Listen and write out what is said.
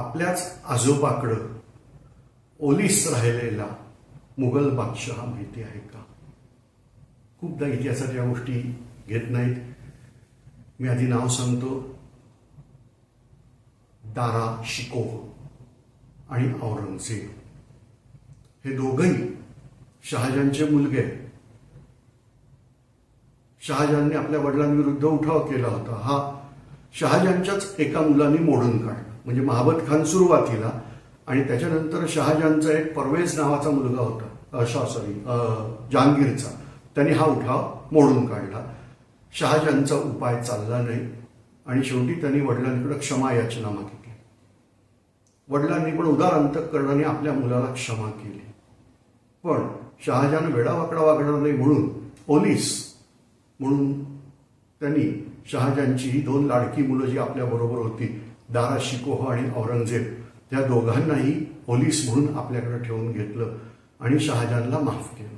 आपल्याच आजोबाकडं ओलीस राहिलेला मुघल बादशहा माहिती आहे का? खूपदा इतिहासात या गोष्टी घेत नाहीत. मी आधी नाव सांगतो. दारा शिकोह आणि औरंगजेब. हे दोघंही शहाजांचे मुलगे. शहाजांनी आपल्या वडिलांविरुद्ध उठाव केला होता. हा शहाजांच्याच एका मुलांनी मोडून काढला. म्हणजे महाबत खान सुरुवातीला आणि त्याच्यानंतर शहाजहानचा एक परवेज नावाचा मुलगा होता शॉ सॉरी जहांगीरचा. त्यांनी हा उठाव मोडून काढला. शहाजहानचा उपाय चालला नाही आणि शेवटी त्यांनी वडिलांकडे क्षमा याचना मागितली. वडिलांनी पण उदार अंतकरणाने आपल्या मुलाला क्षमा केली. पण शहाजहान वेडावाकडा वागणार नाही म्हणून पोलीस म्हणून त्यांनी शहाजहानची ही दोन लाडकी मुलं जी आपल्याबरोबर होती दारा शिकोह आणि औरंगजेब त्या दोघांनाही पोलीस म्हणून आपल्याकडे ठेवून घेतलं आणि शहाजहानला माफ केलं.